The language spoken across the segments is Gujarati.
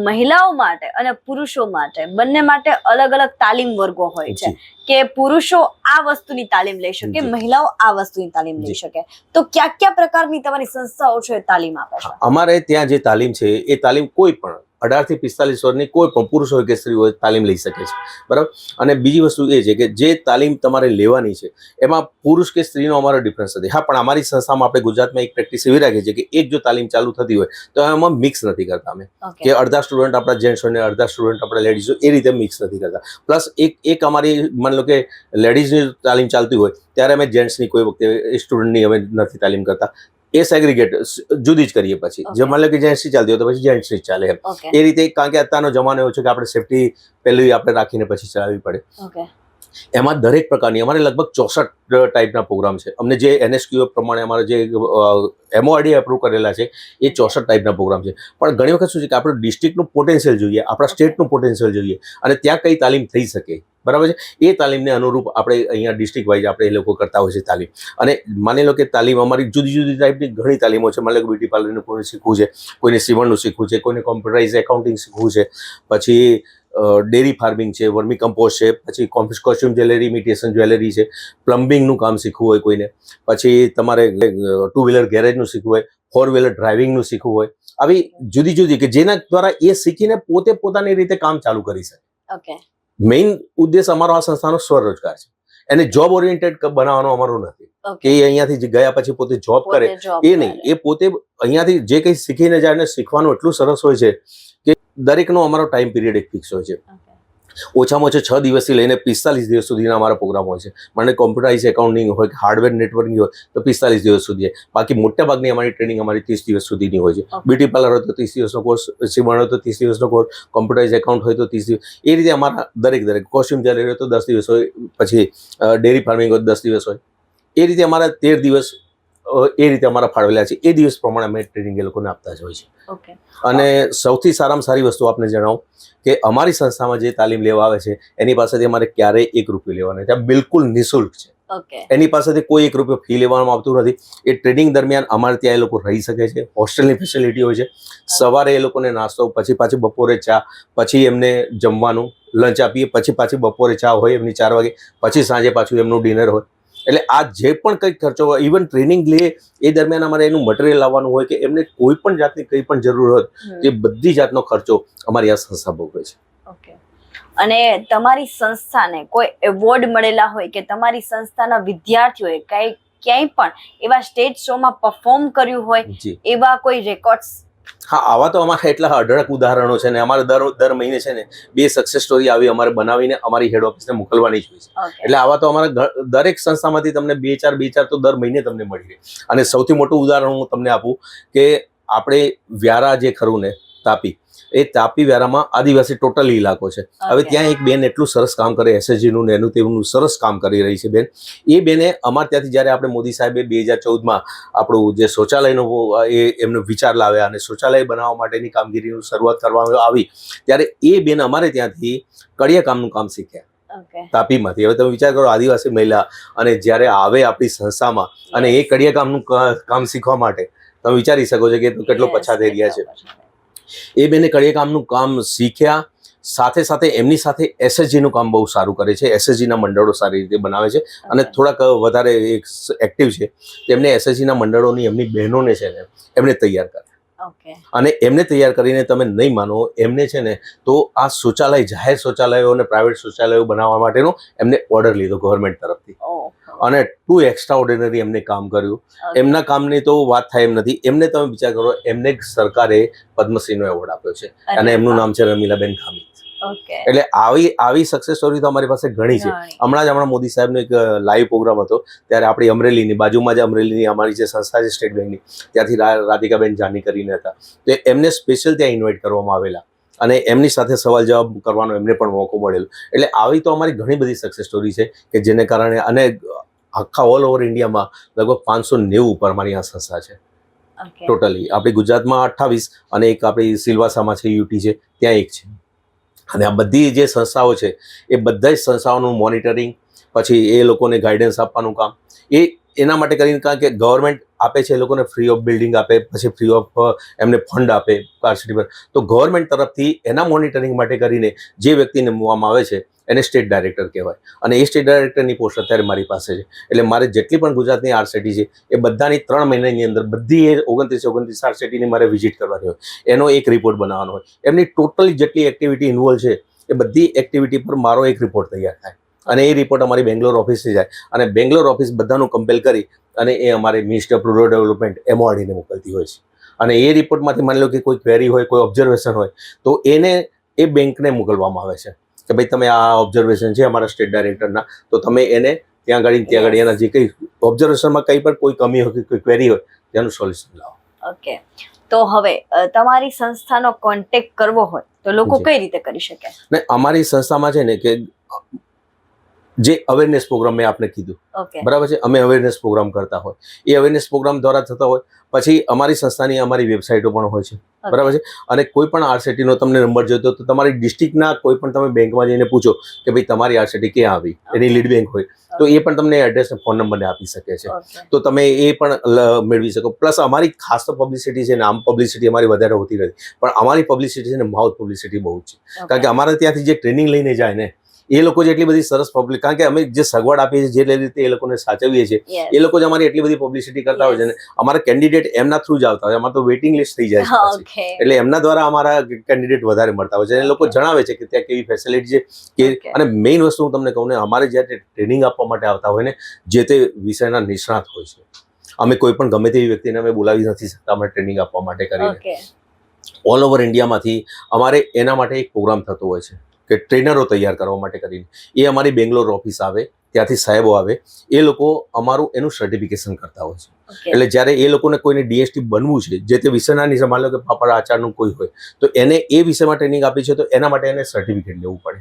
મહિલાઓ માટે અને પુરુષો માટે બંને માટે અલગ અલગ તાલીમ વર્ગો હોય છે. કે પુરુષો આ વસ્તુની તાલીમ લઈ શકે મહિલાઓ આ વસ્તુની તાલીમ લઈ શકે. તો કયા કયા પ્રકારની તમારી સંસ્થાઓ છે તાલીમ આપે છે? અમારે ત્યાં જે તાલીમ છે એ તાલીમ કોઈ પણ અઢારથી પિસ્તાલીસ વર્ષની કોઈ પણ પુરુષ હોય કે સ્ત્રી હોય તાલીમ લઈ શકે છે. બરાબર? અને બીજી વસ્તુ એ છે કે જે તાલીમ તમારે લેવાની છે એમાં પુરુષ કે સ્ત્રીનો અમારો ડિફરન્સ નથી. હા પણ અમારી સંસ્થામાં આપણે ગુજરાતમાં એક પ્રેક્ટિસ એવી રાખી છે કે એક જો તાલીમ ચાલુ થતી હોય તો એમાં મિક્સ નથી કરતા અમે. કે અડધા સ્ટુડન્ટ આપણા જેન્ટ્સ હોય ને અડધા સ્ટુડન્ટ આપણા લેડીઝ હોય એ રીતે મિક્સ નથી કરતા. પ્લસ એક એક અમારી માની લો કે લેડીઝની તાલીમ ચાલતી હોય ત્યારે અમે જેન્ટ્સની કોઈ વખતે સ્ટુડન્ટની અમે નથી તાલીમ કરતા. એ સેગ્રીગેટ જુદી જ કરીએ પછી. જે માની લો કે જેન્ટ્સની ચાલતી હોય તો પછી જેન્ટ્સની જ ચાલે એમ. એ રીતે કારણ કે અત્યારનો જમાનો એવો છે કે આપણે સેફટી પહેલી આપણે રાખીને પછી ચલાવવી પડે. ઓકે એમાં દરેક પ્રકારની, અમારે લગભગ ચોસઠ ટાઈપના પ્રોગ્રામ છે. અમને જે એનએસક્યુ પ્રમાણે અમારે જે એમઓઆરડી એપ્રુવ કરેલા છે, એ ચોસઠ ટાઈપના પ્રોગ્રામ છે. પણ ઘણી વખત શું છે કે આપણે ડિસ્ટ્રિક્ટનું પોટેન્શિયલ જોઈએ, આપણા સ્ટેટનું પોટેન્શિયલ જોઈએ, અને ત્યાં કઈ તાલીમ થઈ શકે. બરાબર છે? એ તાલીમને અનુરૂપ આપણે અહીંયા ડિસ્ટ્રિક્ટ વાઇઝ આપણે એ લોકો કરતા હોય છે તાલીમ. અને માની લો કે તાલીમ અમારી જુદી જુદી ટાઈપની ઘણી તાલીમો છે. માની લો કે બ્યુટી પાર્લરનું કોઈને શીખવું છે, કોઈને સીવણનું શીખવું છે, કોઈને કોમ્પ્યુટરાઇઝ એકાઉન્ટિંગ શીખવું છે, પછી ડેરી ફાર્મિંગ છે વર્મી કમ્પોસ્ટ છે પછી કોસ્ચ્યુમ જ્વેલરી ઇમિટેશન જ્વેલરી છે પ્લમ્બિંગનું કામ શીખવું હોય કોઈને પછી તમારે ટુ વ્હીલર ગેરેજનું શીખવું હોય ફોર વ્હીલર ડ્રાઇવિંગનું શીખવું હોય આવી જુદી જુદી કે જેના દ્વારા એ શીખીને પોતે પોતાની રીતે કામ ચાલુ કરી શકે. ઓકે મેઇન ઉદ્દેશ અમારો આ સંસ્થાનો સ્વરોજગાર છે. એને જોબ ઓરિએન્ટેડ બનાવવાનો અમારો નથી. કે એ અહીંયાથી ગયા પછી પોતે જોબ કરે. એ નહીં એ પોતે અહીંયાથી જે કંઈ શીખીને જાય શીખવાનું એટલું સરસ હોય છે કે દરેકનો અમારો ટાઈમ પિરિયડ એક ફિક્સ હોય છે. ઓછામાં ઓછા છ દિવસથી લઈને પિસ્તાલીસ દિવસ સુધીના અમારા પ્રોગ્રામ હોય છે. મને કોમ્પ્યુટરાઇઝ એકાઉન્ટિંગ હોય કે હાર્ડવેર નેટવર્કિંગ હોય તો પિસ્તાલીસ દિવસ સુધી બાકી મોટા ભાગની અમારી ટ્રેનિંગ અમારી ત્રીસ દિવસ સુધીની હોય છે. બ્યુટી પાર્લર હોય તો ત્રીસ દિવસનો કોર્સ સીવણ હોય તો ત્રીસ દિવસનો કોર્સ કોમ્પ્યુટરાઇઝ એકાઉન્ટ હોય તો ત્રીસ દિવસ. એ રીતે અમારા દરેક દરેક. કોસ્ટ્યુમ જ્વેલરી હોય તો દસ દિવસ હોય. પછી ડેરી ફાર્મિંગ હોય દસ દિવસ હોય. એ રીતે અમારા તેર દિવસ એ રીતે અમારા ફાળવેલા છે. એ દિવસ પ્રમાણે અમે ટ્રેનિંગ એ લોકોને આપતા જ હોય છે. અને સૌથી સારામાં સારી વસ્તુ આપને જણાવું કે અમારી સંસ્થામાં જે તાલીમ લેવા આવે છે એની પાસેથી અમારે ક્યારેય એક રૂપિયો લેવાનો ત્યાં બિલકુલ નિઃશુલ્ક છે. એની પાસેથી કોઈ એક રૂપિયો ફી લેવામાં આવતું નથી. એ ટ્રેનિંગ દરમિયાન અમારે ત્યાં એ લોકો રહી શકે છે. હોસ્ટેલની ફેસિલિટી હોય છે. સવારે એ લોકોને નાસ્તો પછી પાછી બપોરે ચા પછી એમને જમવાનું લંચ આપીએ પછી પાછી બપોરે ચા હોય એમની ચાર વાગે પછી સાંજે પાછું એમનું ડિનર હોય. એટલે આ જે પણ કંઈક ખર્ચો હોય ઇવન ટ્રેનિંગ લે એ દરમિયાન અમારે એનું મટીરિયલ લાવવાનું હોય કે એમને કોઈ પણ જાતની કંઈ પણ જરૂર હોય. એ બધી જાતનો ખર્ચો અમારી આ સંસ્થા ભોગવે છે. ઓકે. અને તમારી સંસ્થાને કોઈ એવોર્ડ મળેલા હોય કે તમારી સંસ્થાના વિદ્યાર્થીઓએ કઈ ક્યાંય પણ એવા સ્ટેજ શોમાં પરફોર્મ કર્યું હોય એવા કોઈ રેકોર્ડ્સ હા આવા તો અમારા એટલા અઢળક ઉદાહરણો છે ને અમારે દર દર મહિને છે ને બે સક્સેસ સ્ટોરી આવી અમારે બનાવીને અમારી હેડ ઓફિસને મોકલવાની જ હોય છે. એટલે આવા તો અમારા દરેક સંસ્થામાંથી તમને બે ચાર બે ચાર તો દર મહિને તમને મળી રહે. અને સૌથી મોટું ઉદાહરણ હું તમને આપું કે આપણે વ્યારા જે ખરું ને તાપી એ તાપી વ્યારામાં આદિવાસી ટોટલ ઇલાકો છે. હવે ત્યાં એક બેન એટલું સરસ કામ કરે SSG નું એનું તેનું સરસ કામ કરી રહી છે બેન. એ બેને અમારે ત્યાંથી જ્યારે આપણે મોદી સાહેબે બે હજાર ચૌદમાં આપણું જે શૌચાલયનો એ એમનો વિચાર લાવ્યા અને શૌચાલય બનાવવા માટેની કામગીરીનું શરૂઆત કરવામાં આવી ત્યારે એ બેન અમારે ત્યાંથી કડિયા કામનું કામ શીખ્યા. તાપીમાંથી. હવે તમે વિચાર કરો આદિવાસી મહિલા અને જ્યારે આવે આપણી સંસ્થામાં અને એ કડિયા કામનું કામ શીખવા માટે તમે વિચારી શકો છો કે કેટલો પછાત એરિયા છે. એ બેને કડિયા કામનું કામ શીખ્યા. સાથે સાથે એમની સાથે એસએસજીનું કામ બહુ સારું કરે છે. એસએસજીના મંડળો સારી રીતે બનાવે છે અને થોડાક વધારે એક્ટિવ છે. તેમને એસએસજીના ના મંડળોની એમની બહેનોને છે ને એમને તૈયાર કરે અને એમને તૈયાર કરીને તમે નહીં માનો એમને છે ને તો આ શૌચાલય જાહેર શૌચાલયો અને પ્રાઇવેટ શૌચાલયો બનાવવા માટેનો એમને ઓર્ડર લીધો ગવર્મેન્ટ તરફથી. અને ટુ એક્સ્ટ્રા ઓર્ડિનરી એમને કામ કર્યું. એમના કામની તો વાત થાય એમ નથી. એમને તમે વિચાર કરો એમને સરકારે પદ્મશ્રીનો એવોર્ડ આપ્યો છે. અને એમનું નામ છે રમીલાબેન ખામી. એટલે આવી આવી સક્સેસ સ્ટોરી તો અમારી પાસે ઘણી છે. હમણાં જ હમણાં મોદી સાહેબનો એક લાઈવ પ્રોગ્રામ હતો. ત્યારે આપણી અમરેલીની બાજુમાં જ અમરેલીની અમારી જે સંસ્થા છે સ્ટેટ બેંકની ત્યાંથી રાધિકાબેન જાની કરીને હતા. તો એમને સ્પેશિયલ ત્યાં ઇન્વાઇટ કરવામાં આવેલા. અને એમની સાથે સવાલ જવાબ કરવાનો એમને પણ મોકો મળેલો. એટલે આવી તો અમારી ઘણી બધી સક્સેસ સ્ટોરી છે કે જેને કારણે અને આખા ઓલ ઓવર ઇન્ડિયામાં લગભગ પાંચસો નેવું ઉપર અમારી આ સંસ્થા છે. ટોટલી આપણી ગુજરાતમાં અઠ્ઠાવીસ અને એક આપણી સિલવાસામાં છે યુટી છે ત્યાં એક છે. અને આ બધી જે સંસ્થાઓ છે એ બધા જ સંસ્થાઓનું મોનિટરિંગ પછી એ લોકોને ગાઈડન્સ આપવાનું કામ એ એના માટે કરીને કારણ કે ગવર્મેન્ટ આપે છે, એ લોકોને ફ્રી ઓફ બિલ્ડિંગ આપે, પછી ફ્રી ઓફ એમને ફંડ આપે પાર્સિટી સિટી પર. તો ગવર્મેન્ટ તરફથી એના મોનિટરિંગ માટે કરીને જે વ્યક્તિને મૂવામાં આવે છે, એને સ્ટેટ ડાયરેક્ટર કહેવાય. અને એ સ્ટેટ ડાયરેક્ટરની પોસ્ટ અત્યારે મારી પાસે છે. એટલે મારે જેટલી પણ ગુજરાતની આરસીટી છે, એ બધાની ત્રણ મહિનાની અંદર બધી એ ઓગણત્રીસ ઓગણત્રીસ આરસીટીની મારે વિઝિટ કરવાની હોય. એનો એક રિપોર્ટ બનાવવાનો હોય. એમની ટોટલી જેટલી એક્ટિવિટી ઇન્વોલ્વ છે, એ બધી એક્ટિવિટી પર મારો એક રિપોર્ટ તૈયાર થાય. અને એ રિપોર્ટ અમારી બેંગ્લોર ઓફિસે જાય. અને બેંગ્લોર ઓફિસ બધાનું કમ્પેલ કરી અને એ અમારે મિનિસ્ટર ઓફ રૂરલ ડેવલપમેન્ટ એમઓઆરડીને મોકલતી હોય છે. અને એ રિપોર્ટમાંથી માની લો કે કોઈ ક્વેરી હોય કોઈ ઓબ્ઝર્વેશન હોય તો એને એ બેંકને મોકલવામાં આવે છે. કે ભાઈ તમે આ ઓબ્ઝર્વેશન છે અમારા સ્ટેટ ડાયરેક્ટરના તો તમે એને ત્યાં આગળ ત્યાં આગળ એના જે કંઈ ઓબ્ઝર્વેશનમાં કંઈ પણ કોઈ કમી હોય કે કોઈ ક્વેરી હોય તેનું સોલ્યુશન લાવો. ઓકે. તો હવે તમારી સંસ્થાનો કોન્ટેક્ટ કરવો હોય તો લોકો કઈ રીતે કરી શકે? ને અમારી સંસ્થામાં છે ને કે જે અવેરનેસ પ્રોગ્રામ મેં આપને કીધું. બરાબર છે? અમે અવેરનેસ પ્રોગ્રામ કરતા હોય. એ અવેરનેસ પ્રોગ્રામ દ્વારા થતા હોય. પછી અમારી સંસ્થાની અમારી વેબસાઇટો પણ હોય છે. બરાબર છે? અને કોઈ પણ આરસીટીનો તમને નંબર જોઈતો તો તમારી ડિસ્ટ્રિક્ટના કોઈ પણ તમે બેંકમાં જઈને પૂછો કે ભાઈ તમારી આરસીટી ક્યાં આવી? એની લીડ બેંક હોય. તો એ પણ તમને એડ્રેસ ફોન નંબરને આપી શકે છે. તો તમે એ પણ મેળવી શકો. પ્લસ અમારી ખાસ તો પબ્લિસિટી છે ને આમ પબ્લિસિટી અમારી વધારે હોતી નથી. પણ અમારી પબ્લિસિટી છે ને માઉથ પબ્લિસિટી બહુ જ છે. કારણ કે અમારે ત્યાંથી જે ટ્રેનિંગ લઈને જાય ને એ લોકો જેટલી બધી સરસ પબ્લિક કારણ કે અમે જે સગવડ આપીએ છીએ જે રીતે એ લોકોને સાચવીએ છીએ એ લોકો જ અમારી એટલી બધી પબ્લિસિટી કરતા હોય છે ને અમારા કેન્ડિડેટ એમના થ્રુ જ આવતા હોય અમારે તો વેઇટિંગ લિસ્ટ થઈ જાય છે એટલે એમના દ્વારા અમારા કેન્ડિડેટ વધારે મળતા હોય છે. એ લોકો જણાવે છે કે ત્યાં કેવી ફેસિલિટી છે કે અને મેઇન વસ્તુ હું તમને કહું ને અમારે જ્યારે ટ્રેનિંગ આપવા માટે આવતા હોય ને જે તે વિષયના નિષ્ણાત હોય છે. અમે કોઈ પણ ગમે તેવી વ્યક્તિને અમે બોલાવી નથી શકતા અમે ટ્રેનિંગ આપવા માટે કરીને. ઓલ ઓવર ઇન્ડિયામાંથી અમારે એના માટે એક પ્રોગ્રામ થતો હોય છે. કે ટ્રેનરો તૈયાર કરવા માટે કરીને. એ અમારી બેંગ્લોર ઓફિસ આવે ત્યાંથી સાહેબો આવે એ લોકો અમારું એનું સર્ટિફિકેશન કરતા હોય છે. એટલે જ્યારે એ લોકોને કોઈને ડીએસટી બનવું છે જે તે વિષયના નિશે માની લો કે પાપડ આચારનું કોઈ હોય તો એને એ વિષયમાં ટ્રેનિંગ આપી છે તો એના માટે એને સર્ટિફિકેટ લેવું પડે.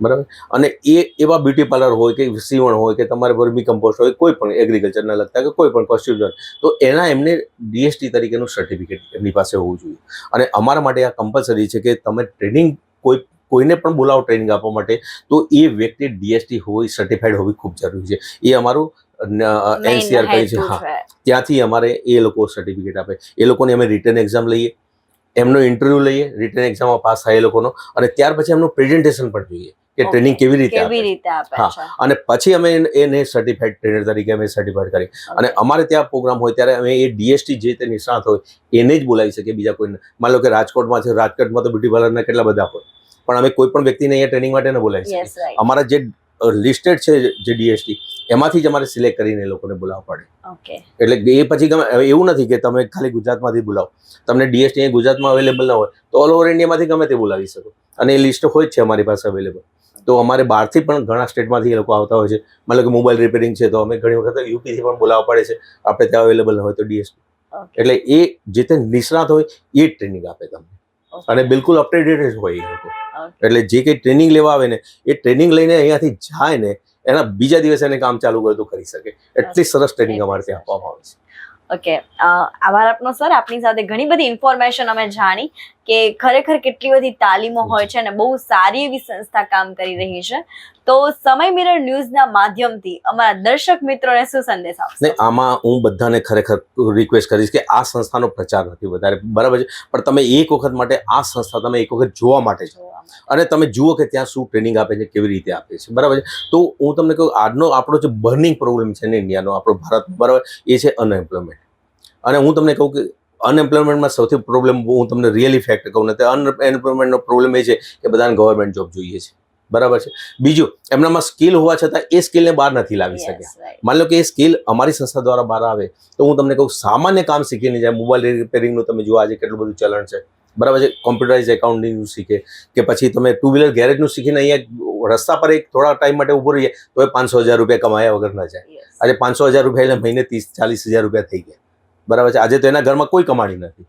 બરાબર? અને એ એવા બ્યુટી પાર્લર હોય કે સીવણ હોય કે તમારે વર્મી કમ્પોસ્ટ હોય કોઈ પણ એગ્રીકલ્ચરના લગતા કે કોઈ પણ કોસ્ટ્યુમ તો એના એમને ડીએસટી તરીકેનું સર્ટિફિકેટ એમની પાસે હોવું જોઈએ. અને અમારા માટે આ કમ્પલસરી છે કે તમે ટ્રેનિંગ કોઈ કોઈને પણ બોલાવો ટ્રેનિંગ આપવા માટે તો એ વ્યક્તિ ડીએસટી હોય સર્ટિફાઈડ હોવી ખૂબ જરૂરી છે. એ અમારું એનસીઆર કહે છે. હા. ત્યાંથી અમારે એ લોકો સર્ટિફિકેટ આપે. એ લોકોની અમે રિટર્ન એક્ઝામ લઈએ. એમનો ઇન્ટરવ્યૂ લઈએ રિટર્ન એક્ઝામમાં પાસ થાય એ લોકોનો. અને ત્યાર પછી એમનું પ્રેઝન્ટેશન પણ જોઈએ કે ટ્રેનિંગ કેવી રીતે આપે હા. અને પછી અમે એને- એને સર્ટિફાઈડ ટ્રેનર તરીકે અમે સર્ટિફાઈડ કરી અને અમારે ત્યાં પ્રોગ્રામ હોય ત્યારે અમે એ ડીએસટી જે તે નિષ્ણાત હોય એને જ બોલાવી શકીએ બીજા કોઈને. માન લો કે રાજકોટમાં છે રાજકોટમાં તો બ્યુટી પાર્લરના કેટલા બધા હોય. પણ અમે કોઈ પણ વ્યક્તિને અહીંયા ટ્રેનિંગ માટે ન બોલાવી શકીએ. અમારા જે લિસ્ટેડ છે જે ડીએસટી એમાંથી જ અમારે સિલેક્ટ કરીને એ લોકોને બોલાવવા પડે. એટલે એ પછી ગમે એવું નથી કે તમે ખાલી ગુજરાતમાંથી બોલાવો. તમને ડીએસટી અહીંયા ગુજરાતમાં અવેલેબલ ના હોય તો ઓલ ઓવર ઇન્ડિયામાંથી ગમે તે બોલાવી શકો. અને એ લિસ્ટ હોય જ છે અમારી પાસે અવેલેબલ તો અમારે બહારથી પણ ઘણા સ્ટેટમાંથી એ લોકો આવતા હોય છે. મતલબ કે મોબાઈલ રિપેરિંગ છે તો અમે ઘણી વખત યુપીથી પણ બોલાવવા પડે છે. આપણે ત્યાં અવેલેબલ ન હોય તો ડીએસટી એટલે એ જે તે નિષ્ણાત હોય એ ટ્રેનિંગ આપે તમને. અને બિલકુલ અપડેટેડ જ હોય એ લોકો. એટલે જે કંઈ ટ્રેનિંગ લેવા આવે ને એ ટ્રેનિંગ લઈને અહીંયાથી જાય ને એના બીજા દિવસે એને કામ ચાલુ કરે તો કરી શકે. એટલી સરસ ટ્રેનિંગ અમારે ત્યાં આપવામાં આવે છે. ઓકે. આભાર આપનો સર. આપની સાથે ઘણી બધી ઇન્ફોર્મેશન અમે જાણી કે ખરેખર કેટલી બધી તાલીમો હોય છે અને બહુ સારી એવી સંસ્થા કામ કરી રહી છે. તો સમય મિરર ન્યૂઝના માધ્યમથી અમારા દર્શક મિત્રોને શું સંદેશ આપશો? આમાં હું બધાને ખરેખર રિક્વેસ્ટ કરીશ કે આ સંસ્થાનો પ્રચાર નથી વધારે બરાબર છે? પણ તમે એક વખત માટે આ સંસ્થા તમે એક વખત જોવા માટે જાઓ. અને તમે જુઓ કે ત્યાં શું ટ્રેનિંગ આપે છે કેવી રીતે આપે છે બરાબર છે? તો હું તમને કહું આજનો આપણો જે બર્નિંગ પ્રોબ્લેમ છે ને ઇન્ડિયાનો આપણો ભારત બરાબર એ છે અનએમ્પ્લોયમેન્ટ અને હું તમને કહું કે અનએમ્પ્લોયમેન્ટમાં સૌથી પ્રોબ્લેમ હું તમને રિયલી ફેક્ટ કહું ને તો અનએમ્પ્લોયમેન્ટનો પ્રોબ્લેમ એ છે કે બધાને ગવર્મેન્ટ જોબ જોઈએ છે. બરાબર છે. બીજું એમનામાં સ્કિલ હોવા છતાં એ સ્કિલને બહાર નથી લાવી શક્યા. માની લો કે એ સ્કિલ અમારી સંસ્થા દ્વારા બહાર આવે તો હું તમને કહું સામાન્ય કામ શીખીને જાય. મોબાઈલ રિપેરિંગનું તમે જુઓ આજે કેટલું બધું ચલણ છે. બરાબર છે? કોમ્પ્યુટરાઇઝ એકાઉન્ટિંગનું શીખે કે પછી તમે ટુ વ્હીલર ગેરેજનું શીખીને અહીંયા રસ્તા પર એક થોડા ટાઈમ માટે ઊભો રહીએ તો એ પાંચસો હજાર રૂપિયા કમાયા વગર ના જાય. આજે પાંચસો હજાર રૂપિયા એટલે મહિને ત્રીસ ચાલીસ હજાર રૂપિયા થઈ ગયા. બરાબર છે. આજે તો એના ઘરમાં કોઈ કમાણી નથી.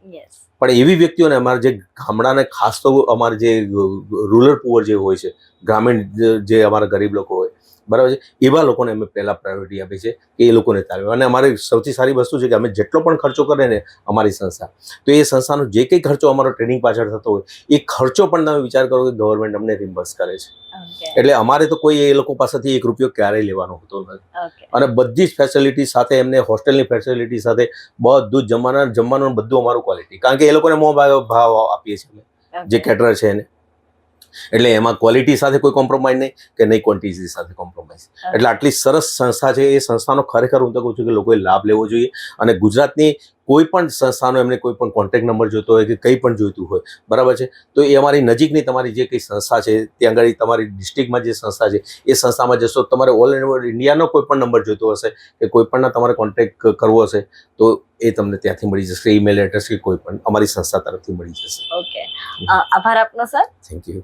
પણ એવી વ્યક્તિઓને અમારા જે ગામડાને ખાસ તો અમારે જે રૂરલ પુઅર જે હોય છે ગ્રામીણ જે- અમારા ગરીબ લોકો બરાબર છે? એવા લોકોને અમે પહેલાં પ્રાયોરિટી આપી છે કે એ લોકોને તાલીમ અને અમારી સૌથી સારી વસ્તુ છે કે અમે જેટલો પણ ખર્ચો કરે ને અમારી સંસ્થા. તો એ સંસ્થાનો જે કંઈ ખર્ચો અમારો ટ્રેનિંગ પાછળ થતો હોય એ ખર્ચો પણ તમે વિચાર કરો કે ગવર્મેન્ટ અમને રિમ્બર્સ કરે છે. એટલે અમારે તો કોઈ એ લોકો પાસેથી એક રૂપિયો ક્યારેય લેવાનો હોતો નથી. અને બધી જ ફેસિલિટી સાથે એમને હોસ્ટેલની ફેસિલિટી સાથે બધું જ જમવાના જમવાનું બધું અમારું ક્વોલિટી કારણ કે એ લોકોને મો ભાવ ભાવ આપીએ છીએ જે કેટરર છે એને. એટલે એમાં ક્વોલિટી સાથે કોઈ કોમ્પ્રોમાઇઝ નહીં કે નહીં ક્વોન્ટિટી સાથે કોમ્પ્રોમાઇઝ એટલે આટલી સરસ સંસ્થા છે એ સંસ્થાનો ખરેખર હું તો કહું છું કે લોકોએ લાભ લેવો જોઈએ. અને ગુજરાતની કોઈ પણ સંસ્થાનો એમને કોઈ પણ કોન્ટેક્ટ નંબર જોતો હોય કે કંઈ પણ જોઈતું હોય બરાબર છે? તો એ અમારી નજીકની તમારી જે કંઈ સંસ્થા છે ત્યાં આગળ તમારી ડિસ્ટ્રિક્ટમાં જે સંસ્થા છે એ સંસ્થામાં જશો તમારે ઓલ ઓવર ઇન્ડિયાનો કોઈ પણ નંબર જોઈતો હશે કે કોઈ પણના તમારે કોન્ટેક્ટ કરવો હશે તો એ તમને ત્યાંથી મળી જશે ઈમેલ એડ્રેસ કે કોઈ પણ અમારી સંસ્થા તરફથી મળી જશે. ઓકે આભાર આપનો સર. થેન્ક યુ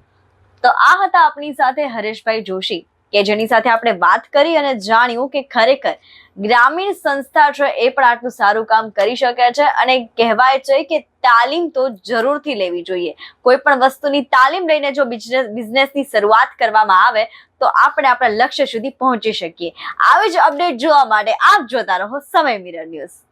તો આ હતા આપણી સાથે હરેશભાઈ જોશી, કે જેની સાથે આપણે વાત કરી અને જાણ્યું કે ખરેખર ગ્રામીણ સંસ્થા છે એ પણ આટલું સારું કામ કરી શકે છે અને કહેવાય છે કે તાલીમ તો જરૂરથી લેવી જોઈએ. કોઈ પણ વસ્તુની તાલીમ લઈને જો બિઝનેસ બિઝનેસની શરૂઆત કરવામાં આવે, તો આપણે આપણા લક્ષ્ય સુધી પહોંચી શકીએ. આવી જ અપડેટ જોવા માટે આપ જોતા રહો સમય મિરર ન્યૂઝ.